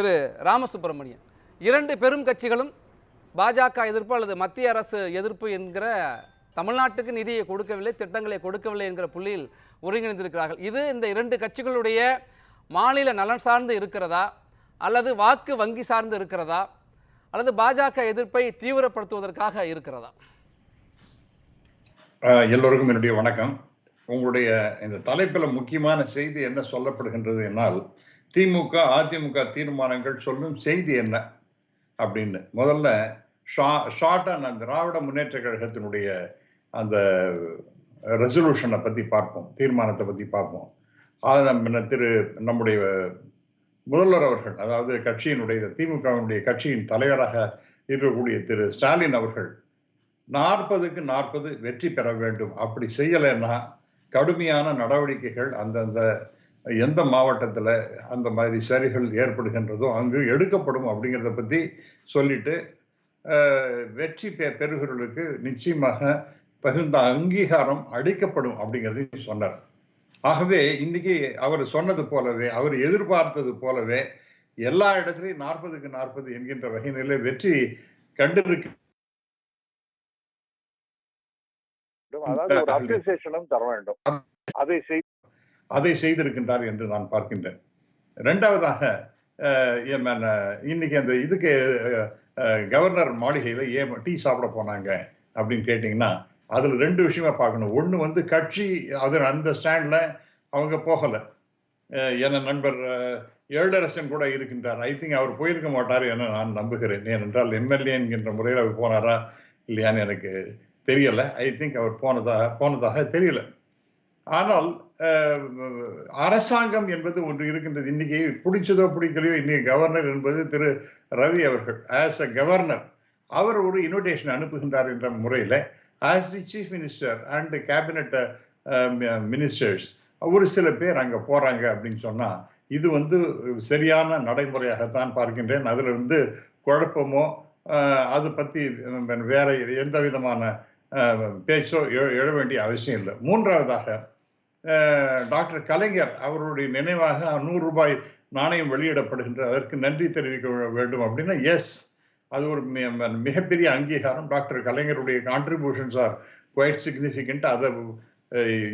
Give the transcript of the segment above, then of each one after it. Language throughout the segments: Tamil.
திரு ராமசுப்பிரமணியன் இரண்டு பெரும் கட்சிகளும் பாஜக எதிர்ப்பு அல்லது மத்திய அரசு எதிர்ப்பு என்கிற தமிழ்நாட்டுக்கு நிதியை கொடுக்கவில்லை திட்டங்களை கொடுக்கவில்லை என்கிற புள்ளியில் ஒருங்கிணைந்திருக்கிறார்கள். இது இந்த இரண்டு கட்சிகளுடைய மாநில நலன் சார்ந்து இருக்கிறதா? அல்லது வாக்கு வங்கி சார்ந்து இருக்கிறதா? அல்லது பாஜக எதிர்ப்பை தீவிரப்படுத்துவதற்காக இருக்கிறதா? எல்லோருக்கும் என்னுடைய வணக்கம். உங்களுடைய இந்த தலைப்பில் முக்கியமான செய்தி என்ன சொல்லப்படுகின்றது என்னால் திமுக அதிமுக தீர்மானங்கள் சொல்லும் செய்தி என்ன அப்படின்னு. முதல்ல ஷார்ட்டாக அந்த திராவிட முன்னேற்ற கழகத்தினுடைய அந்த ரெசல்யூஷனை பற்றி பார்ப்போம் தீர்மானத்தை பற்றி பார்ப்போம். அது நம்ம திரு நம்முடைய முதல்வர் அவர்கள் அதாவது கட்சியினுடைய திமுகவினுடைய கட்சியின் தலைவராக இருக்கக்கூடிய திரு ஸ்டாலின் அவர்கள் நாற்பதுக்கு நாற்பது வெற்றி பெற வேண்டும். அப்படி செய்யலைன்னா கடுமையான நடவடிக்கைகள் அந்தந்த எந்த மாவட்டத்தில் அந்த மாதிரி சரிகள் ஏற்படுகின்றதோ அங்கு எடுக்கப்படும் அப்படிங்கிறத பற்றி சொல்லிட்டு வெற்றி பெ பெறுகிறவர்களுக்கு நிச்சயமாக தகுந்த அங்கீகாரம் அளிக்கப்படும் அப்படிங்கிறதையும் சொன்னார். ஆகவே இன்னைக்கு அவர் சொன்னது போலவே அவர் எதிர்பார்த்தது போலவே எல்லா இடத்துலையும் நாற்பதுக்கு நாற்பது என்கின்ற வகையிலே வெற்றி கண்டிருக்கு அதாவது ஒரு அப்ரிசியேஷனும் தர வேண்டும். அதை செய் அதை செய்திருக்கின்றார் என்று நான் பார்க்கின்றேன். ரெண்டாவதாக இன்னைக்கு அந்த இதுக்கு கவர்னர் மாளிகையில் ஏன் டீ சாப்பிட போனாங்க அப்படின்னு கேட்டிங்கன்னா அதில் ரெண்டு விஷயமா பார்க்கணும். ஒன்று வந்து கட்சி அது அந்த ஸ்டாண்டில் அவங்க போகலை. என் நண்பர் அஹ், எழிலரசன் கூட இருக்கின்றார். ஐ திங்க் அவர் போயிருக்க மாட்டார் என நான் நம்புகிறேன். ஏனென்றால் எம்எல்ஏ என்கின்ற முறையில் அவர் போனாரா இல்லையான்னு எனக்கு தெரியலை. ஐ திங்க் அவர் போனதாக போனதாக தெரியல. ஆனால் அரசாங்கம் என்பது ஒன்று இருக்கின்றது. இன்னைக்கு பிடிச்சதோ பிடிக்கலையோ இன்னைக்கு கவர்னர் என்பது திரு. ரவி அவர்கள். ஆஸ் அ கவர்னர் அவர் ஒரு இன்விடேஷன் அனுப்புகின்றார் என்ற முறையில் as the chief minister and cabinet ministers ஒரு சில பேர் அங்கே போகிறாங்க அப்படின்னு சொன்னால் இது வந்து சரியான நடைமுறையாகத்தான் பார்க்கின்றேன். அதில் வந்து குழப்பமோ அதை பற்றி வேற எந்த விதமான பேச்சோ எழ- எழ வேண்டிய அவசியம் இல்லை. மூன்றாவதாக டாக்டர் கலைஞர் அவருடைய நினைவாக நூறு ரூபாய் நாணயம் வெளியிடப்படுகின்ற அதற்கு நன்றி தெரிவிக்க வேண்டும் அப்படின்னா எஸ் அது ஒரு ம- மிகப்பெரிய அங்கீகாரம். டாக்டர் கலைஞருடைய கான்ட்ரிபியூஷன்ஸ் ஆர் குவைட் சிக்னிஃபிகண்ட் அதை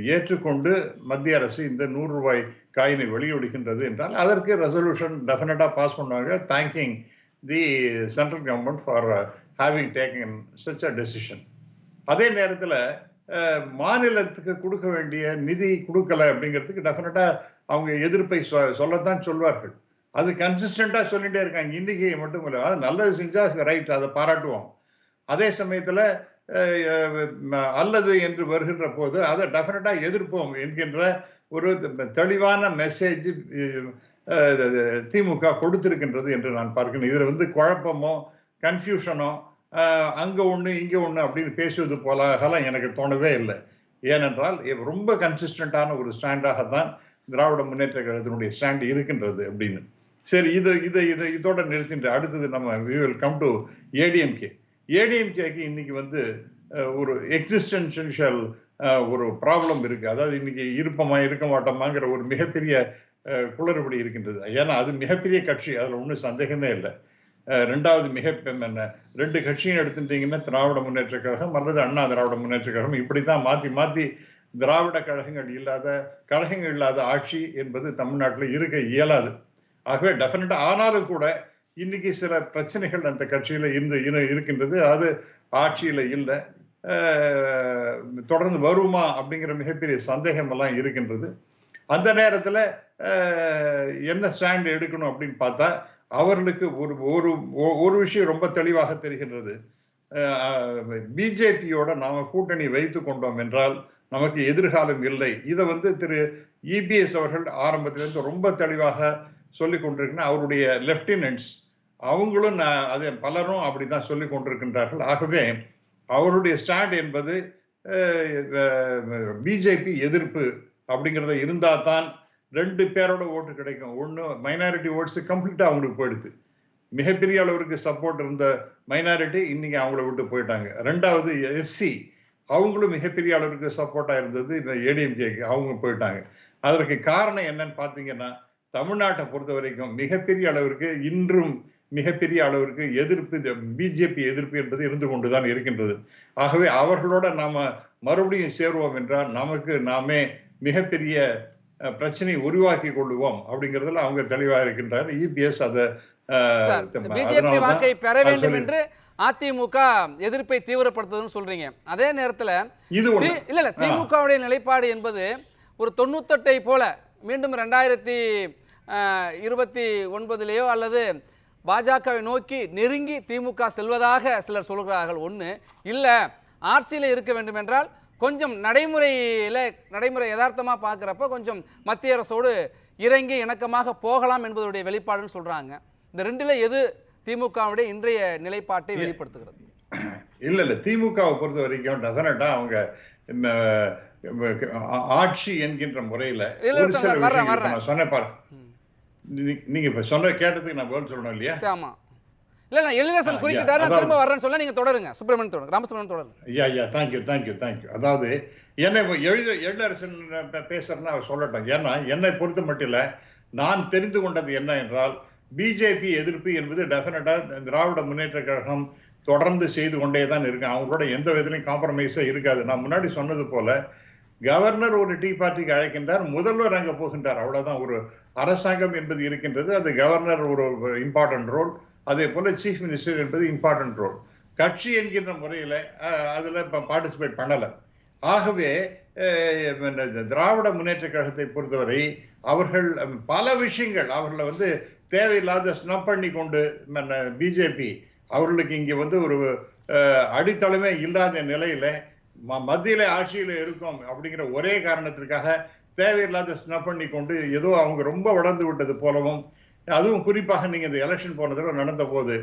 ஏற்றுக்கொண்டு மத்திய அரசு இந்த நூறு ரூபாய் காயினை வெளியிடுகின்றது என்றால் அதற்கு ரெசல்யூஷன் டெஃபினட்டாக பாஸ் பண்ணுவாங்க thanking the central government for having taken such a decision அதே நேரத்தில் மாநிலத்துக்கு கொடுக்க வேண்டிய நிதி கொடுக்கல அப்படிங்கிறதுக்கு டெஃபினட்டாக அவங்க எதிர்ப்பை சொ சொல்லத்தான் சொல்வார்கள். அது கன்சிஸ்டண்ட்டாக சொல்லிட்டே இருக்காங்க. இன்னைக்கு மட்டும் இல்லை. அது நல்லது செஞ்சால் ரைட் அதை பாராட்டுவோம். அதே சமயத்தில் அல்லது என்று வருகின்ற போது அதை டெஃபினட்டாக எதிர்ப்போம் என்கின்ற ஒரு தெளிவான மெசேஜ் திமுக கொடுத்திருக்கின்றது என்று நான் பார்க்கிறேன். இதில் வந்து குழப்பமோ கன்ஃபியூஷனோ அங்கே ஒன்று இங்கே ஒன்று அப்படின்னு பேசுவது போலாகலாம் எனக்கு தோணவே இல்லை. ஏனென்றால் ரொம்ப கன்சிஸ்டண்ட்டான ஒரு ஸ்டாண்டாக தான் திராவிட முன்னேற்ற கழகத்தினுடைய ஸ்டாண்ட் இருக்கின்றது அப்படின்னு. சரி இது இது இது இதோட நிறுத்தின்ற அடுத்தது நம்ம we will come to ADMK ஏடிஎம்கேக்கு இன்னைக்கு வந்து ஒரு எக்ஸிஸ்டன்ஷியல் ஒரு ப்ராப்ளம் இருக்குது அதாவது இன்னைக்கு இருப்போமா இருக்க மாட்டோமாங்கிற ஒரு மிகப்பெரிய குளறுபடி இருக்கின்றது. ஏன்னா அது மிகப்பெரிய கட்சி அதில் ஒன்றும் சந்தேகமே இல்லை. ரெண்டாவது மிக என்ன ரெண்டு கட்சியும் எடுத்துட்டீங்கன்னா திராவிட முன்னேற்ற கழகம் அல்லது அண்ணா திராவிட முன்னேற்ற கழகம். இப்படி தான் மாற்றி மாற்றி திராவிட கழகங்கள் இல்லாத கழகங்கள் இல்லாத ஆட்சி என்பது தமிழ்நாட்டில் இருக்க இயலாது. ஆகவே டெஃபினட்டாக ஆனாலும் கூட இன்னைக்கு சில பிரச்சனைகள் அந்த கட்சியில் இருந்து இரு- இருக்கின்றது. அது ஆட்சியில் இல்லை. தொடர்ந்து வருமா அப்படிங்கிற மிகப்பெரிய சந்தேகம் எல்லாம் இருக்கின்றது. அந்த நேரத்தில் என்ன ஸ்டாண்ட் எடுக்கணும் அப்படின்னு பார்த்தா அவர்களுக்கு ஒரு ஒரு ஒரு விஷயம் ரொம்ப தெளிவாக தெரிகின்றது. பிஜேபியோட நாம கூட்டணி வைத்து கொண்டோம் என்றால் நமக்கு எதிர்காலம் இல்லை. இதை வந்து திரு இபிஎஸ் அவர்கள் ஆரம்பத்திலிருந்து ரொம்ப தெளிவாக சொல்லி கொண்டிருக்கிற அவருடைய லெப்டினன்ட்ஸ் அவங்களும் நான் பலரும் பலரும் அப்படிதான் சொல்லி கொண்டிருக்கின்றார்கள். ஆகவே அவருடைய ஸ்டாண்ட் என்பது பிஜேபி எதிர்ப்பு அப்படிங்கிறத இருந்தால் தான் ரெண்டு பேரோட ஓட்டு கிடைக்கும். ஒன்று மைனாரிட்டி ஓட்ஸு கம்ப்ளீட்டாக அவங்களுக்கு போயிடுது. மிகப்பெரிய அளவிற்கு சப்போர்ட் இருந்த மைனாரிட்டி இன்னைக்கு அவங்கள விட்டு போயிட்டாங்க. ரெண்டாவது எஸ்சி அவங்களும் மிகப்பெரிய அளவிற்கு சப்போர்ட்டாக இருந்தது இந்த ஏடிஎம்கேக்கு அவங்க போயிட்டாங்க. அதற்கு காரணம் என்னன்னு பார்த்தீங்கன்னா தமிழ்நாட்டை பொறுத்த வரைக்கும் மிகப்பெரிய அளவிற்கு இன்றும் மிகப்பெரிய அளவிற்கு எதிர்ப்பு பிஜேபி எதிர்ப்பு என்பது இருந்து கொண்டுதான் இருக்கின்றது. ஆகவே அவர்களோட நாம மறுபடியும் சேருவோம் என்றால் நமக்கு நாமே மிகப்பெரிய பிரச்சனையை உருவாக்கி கொள்ளுவோம் அப்படிங்கிறதுல அவங்க தெளிவாக இருக்கின்றார். இபிஎஸ் அதை பிஜேபி அதனாலதான் வாக்கை பெற அது வேண்டும் என்று அதிமுக எதிர்ப்பை தீவிரப்படுத்துதுன்னு சொல்றீங்க. அதே நேரத்துல இது இல்ல இல்ல திமுகவுடைய நிலைப்பாடு என்பது ஒரு தொண்ணூத்தெட்டை போல மீண்டும் ரெண்டாயிரத்தி இருபத்தி ஒன்பதுலேயோ அல்லது பாஜகவை நோக்கி நெருங்கி திமுக செல்வதாக சிலர் சொல்கிறார்கள். ஒன்று இல்லை ஆட்சியில் இருக்க வேண்டும் என்றால் கொஞ்சம் நடைமுறையில் நடைமுறை யதார்த்தமாக பார்க்குறப்ப கொஞ்சம் மத்திய அரசோடு இறங்கி இணக்கமாக போகலாம் என்பதுடைய வெளிப்பாடுன்னு சொல்கிறாங்க இந்த ரெண்டில் எது திமுகவுடைய இன்றைய நிலைப்பாட்டை வெளிப்படுத்துகிறது? இல்ல இல்ல. திமுகவை பொறுத்த வரைக்கும் டெஃபினட்டா அவங்க ஆட்சி என்கின்ற முறையில சொன்னேன் பாரு. ம். நீ- நீங்க இப்ப சொன்ன கேட்டதுக்கு நான் பதில் சொல்லணும் இல்லையா? இல்லை நான் எழிலரசன் நான் அதாவது- திரும்ப வர்றேன்னு சொல்ல நீங்கள் தொடருங்க. சுப்பிரமணியன் தொடருங்க ராமசுப்ரமணியன் தொடருங்க. ஐயா ஐயா தேங்க்யூ தேங்க்யூ தேங்க்யூ அதாவது என்னை எழுத எழிலரசன் பேசுறேன்னா அவர் சொல்லட்டும். ஏன்னா என்னை பொறுத்த மட்டும் இல்ல நான் தெரிந்து கொண்டது என்ன என்றால் பிஜேபி எதிர்ப்பு என்பது டெஃபினட்டா திராவிட முன்னேற்ற கழகம் தொடர்ந்து செய்து கொண்டே தான் இருக்கு. அவங்களோட எந்த விதத்திலையும் காம்ப்ரமைஸே இருக்காது. நான் முன்னாடி சொன்னது போல கவர்னர் ஒரு டீ பார்ட்டிக்கு அழைக்கின்றார் முதல்வர் அங்க போகின்றார். அவ்வளவுதான். ஒரு அரசாங்கம் என்பது இருக்கின்றது. அது கவர்னர் ஒரு இம்பார்ட்டன்ட் ரோல் அதே போல் சீஃப் மினிஸ்டர் என்பது இம்பார்ட்டன்ட் ரோல் கட்சி என்கின்ற முறையில் அதில் இப்போ பார்ட்டிசிபேட் பண்ணலை. ஆகவே இந்த திராவிட முன்னேற்ற கழகத்தை பொறுத்தவரை அவர்கள் பல விஷயங்கள் அவர்களை வந்து தேவையில்லாத ஸ்னப் பண்ணி கொண்டு பிஜேபி அவர்களுக்கு இங்கே வந்து ஒரு அடித்தளமே இல்லாத நிலையில் ம- மத்தியில் ஆட்சியில் இருக்கோம் அப்படிங்கிற ஒரே காரணத்திற்காக தேவையில்லாத ஸ்னப் பண்ணி கொண்டு ஏதோ அவங்க ரொம்ப வளர்ந்து விட்டது போலவும் அதுவும் குறிப்பாக நீங்கள் இந்த எலெக்ஷன் போன தடவை நடந்த போது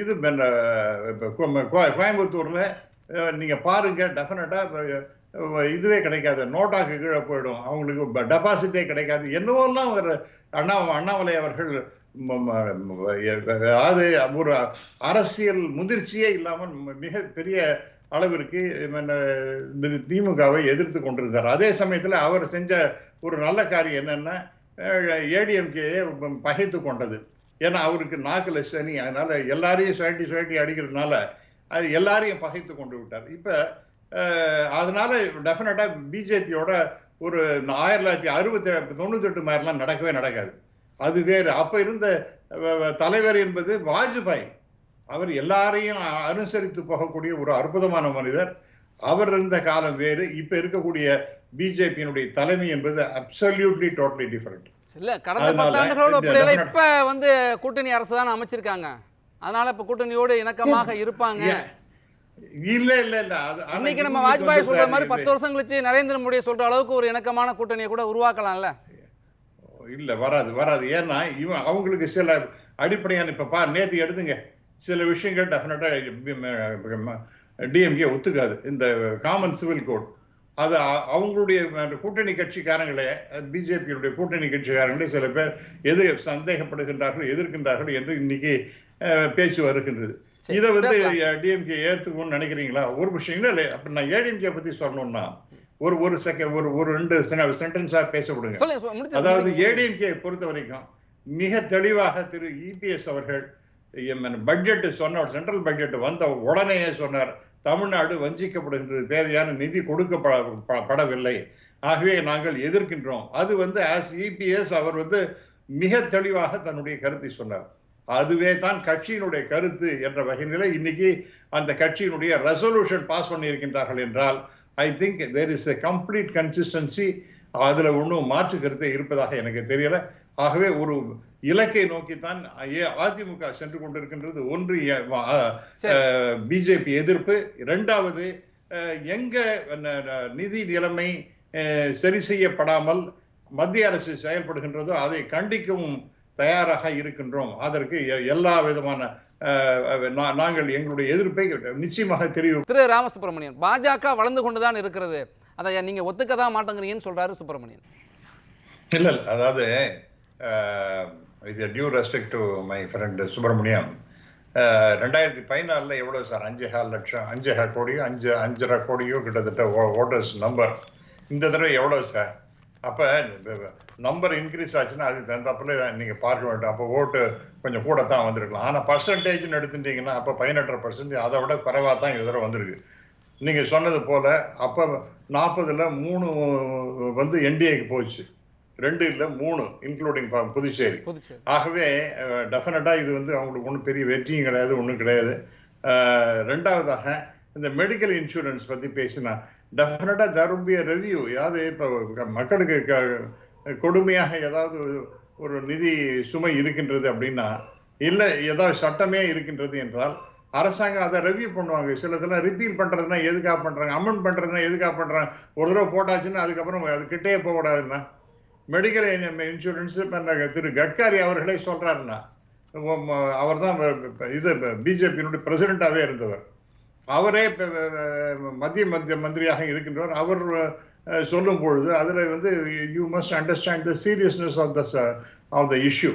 இது கோயம்புத்தூரில் நீங்கள் பாருங்கள் டெஃபினட்டாக இதுவே கிடைக்காது. நோட்டாக்கு கீழே போயிடும். அவங்களுக்கு டெபாசிட்டே கிடைக்காது. என்னவோலாம் அவர் அண்ணா அண்ணாமலை அவர்கள் அது ஒரு அரசியல் முதிர்ச்சியே இல்லாமல் மிக பெரிய அளவிற்கு இந்த திமுகவை எதிர்த்து கொண்டிருந்தார். அதே சமயத்தில் அவர் செஞ்ச ஒரு நல்ல காரியம் என்னென்னா ஏடிஎம்கே பகைத்து கொண்டது. ஏன்னா அவருக்கு நாக்கில் சனி. அதனால் எல்லாரையும் சுழட்டி சுழட்டி அடிக்கிறதுனால அது எல்லாரையும் பகைத்து கொண்டு விட்டார். இப்போ அதனால் டெஃபினட்டாக பிஜேபியோட ஒரு ஆயிரத்தி தொள்ளாயிரத்தி அறுபத்தி தொண்ணூத்தெட்டு மாதிரிலாம் நடக்கவே நடக்காது. அது வேறு. அப்போ இருந்த தலைவர் என்பது வாஜ்பாய். அவர் எல்லாரையும் அனுசரித்து போகக்கூடிய ஒரு அற்புதமான மனிதர். அவர் இருந்த காலம் வேறு. இப்போ இருக்கக்கூடிய பிஜேபியினுடைய தலைமை என்பது அப்சல்யூட்லி டோட்டலி டிஃபரெண்ட் இல்ல கடந்த பத்தாண்டுகளோட ஒப்பிடையில இப்ப வந்து கூட்டணி அரசு தான் அமைச்சிருக்காங்க அதனால இப்ப கூட்டணியோடு இணக்கமாக இருப்பாங்க இல்ல இல்ல இல்ல இன்னைக்கு நம்ம வாஜ்பாய் சொல்ற மாதிரி பத்து வருஷம் கழிச்சு நரேந்திர மோடி சொல்ற அளவுக்கு ஒரு இணக்கமான கூட்டணியை கூட உருவாக்கலாம்ல இல்ல வராது வராது ஏன்னா இவன் அவங்களுக்கு சில அடிப்படையான இப்ப பா நேத்து எடுத்துங்க சில விஷயங்கள் டெஃபினட்டா டிஎம்கே ஒத்துக்காது இந்த காமன் சிவில் கோட் அது அவங்களுடைய கூட்டணி கட்சிக்காரங்களே பிஜேபியுடைய கூட்டணி கட்சிக்காரங்களே சில பேர் எது சந்தேகப்படுகின்றார்கள் எதிர்க்கின்றார்கள் என்று இன்னைக்கு பேச்சு வருகின்றது இதை வந்து. டிஎம்கே ஏற்றுக்கணும்னு நினைக்கிறீங்களா ஒரு விஷயம் இல்ல அப்ப நான் ஏடிஎம்கே பத்தி சொல்லணும்னா ஒரு ஒரு செகண்ட் ஒரு ஒரு ரெண்டு சென்டென்ஸா பேச விடுங்க சொல்லுங்க முடிச்சு அதாவது. ஏடிஎம்கே பொறுத்த வரைக்கும் மிக தெளிவாக திரு இபிஎஸ் அவர்கள் பட்ஜெட் சொன்ன சென்ட்ரல் பட்ஜெட் வந்த உடனேயே சொன்னார் தமிழ்நாடு வஞ்சிக்கப்படுகின்றது தேவையான நிதி கொடுக்கப்படவில்லை ஆகவே நாங்கள் எதிர்க்கின்றோம். அது வந்து ஆஸ் இபிஎஸ் அவர் வந்து மிக தெளிவாக தன்னுடைய கருத்தை சொன்னார். அதுவே தான் கட்சியினுடைய கருத்து என்ற வகையில இன்னைக்கு அந்த கட்சியினுடைய ரெசல்யூஷன் பாஸ் பண்ணியிருக்கின்றார்கள் என்றால் I think there is a complete consistency அதில் ஒன்றும் மாற்று கருத்தே இருப்பதாக எனக்கு தெரியலை. ஆகவே ஒரு இலக்கை நோக்கித்தான் ஏ- அதிமுக சென்று கொண்டிருக்கின்றது. ஒன்று. பிஜேபி எதிர்ப்பு. இரண்டாவது எங்க நிதி நிலைமை சரி செய்யப்படாமல் மத்திய அரசு செயல்படுகின்றதோ அதை கண்டிக்கவும் தயாராக இருக்கின்றோம். அதற்கு எல்லா விதமான நாங்கள் எங்களுடைய எதிர்ப்பை நிச்சயமாக தெரிவிப்போம். திரு ராமசுப்ரமணியன் பாஜக வளர்ந்து கொண்டுதான் இருக்கிறது. அதை நீங்க ஒத்துக்க தான் மாட்டேங்கிறீங்கன்னு சொல்றாரு சுப்பிரமணியன். இல்ல இல்ல அதாவது இது due respect to my friend Subramaniam. ரெண்டாயிரத்தி பதினாலில் எவ்வளோ சார் அஞ்சு ஹால் லட்சம் அஞ்சு ஹா கோடியோ அஞ்சு அஞ்சரை கோடியோ கிட்டத்தட்ட ஓட்டர்ஸ் நம்பர் இந்த தடவை எவ்வளோ சார் அப்போ நம்பர் இன்க்ரீஸ் ஆச்சுன்னா அதுக்கு தகுந்தாப்புல நீங்கள் பார்க்க வேண்டும். அப்போ ஓட்டு கொஞ்சம் கூட தான் வந்திருக்கலாம். ஆனால் பர்சன்டேஜ்னு எடுத்துட்டீங்கன்னா அப்போ பதினெட்டரை பர்சன்டேஜ் அதை விட குறைவாக தான் இது தடவை வந்திருக்கு. நீங்கள் சொன்னது போல் அப்போ நாற்பதில் மூணு வந்து என்டிஏக்கு போச்சு. ரெண்டு இல்ல மூணு இன்க்ளூடிங் புதுச்சேரி. ஆகவே டெஃபினட்டாக இது வந்து அவங்களுக்கு ஒன்றும் பெரிய வெற்றியும் கிடையாது ஒன்றும் கிடையாது. ரெண்டாவதாக இந்த மெடிக்கல் இன்சூரன்ஸ் பற்றி பேசினா டெஃபினட்டாக தரும்பிய ரெவ்யூ அதாவது இப்போ மக்களுக்கு கொடுமையாக ஏதாவது ஒரு நிதி சுமை இருக்கின்றது அப்படின்னா இல்லை ஏதாவது சட்டமே இருக்கின்றது என்றால் அரசாங்கம் அதை ரெவ்யூ பண்ணுவாங்க. சில இதெல்லாம் ரிப்பீல் பண்ணுறதுனா எதுக்காக பண்ணுறாங்க அமெண்ட் பண்ணுறதுனா எதுக்காக பண்ணுறாங்க ஒரு தடவை போட்டாச்சுன்னா அதுக்கப்புறம் அது கிட்டே போகக்கூடாதுன்னா மெடிக்கல் இன்சூரன்ஸ் இப்போ திரு கட்காரி அவர்களே சொல்கிறாருன்னா அவர் தான் இது பிஜேபியினுடைய பிரசிடென்டாகவே இருந்தவர். அவரே மத்திய மத்திய மந்திரியாக இருக்கின்றவர். அவர் சொல்லும் பொழுது அதில் வந்து you must understand the seriousness of the of the issue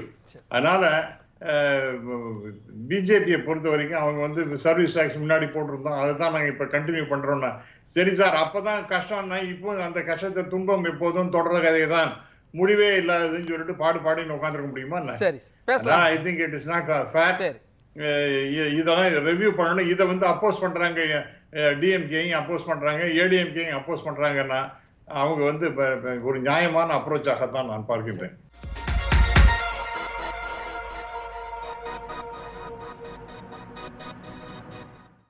அதனால் பிஜேபியை பொறுத்த வரைக்கும் அவங்க வந்து சர்வீஸ் டேக்ஸ் முன்னாடி போட்டிருந்தோம். அதை தான் நாங்கள் இப்போ கண்டினியூ பண்ணுறோம்னா சரி சார் அப்போ தான் கஷ்டம்னா இப்போ அந்த கஷ்டத்தை துன்பம் எப்போதும் தொடர கதை தான். முடிவே இல்லாததுன்னு சொல்லிட்டு பாடு பாடின்னு உட்காந்துருக்க முடியுமா என்ன சரி பேசலாம். I think it is not fair இதெல்லாம் ரிவ்யூ பண்ணணும். இதை வந்து அப்போஸ் பண்றாங்க டிஎம்கேயும் அப்போஸ் பண்றாங்க ஏடிஎம்கேயும் அப்போஸ் பண்றாங்கன்னா அவங்க வந்து ஒரு நியாயமான அப்ரோச்சாகத்தான் நான் பார்க்கின்றேன்.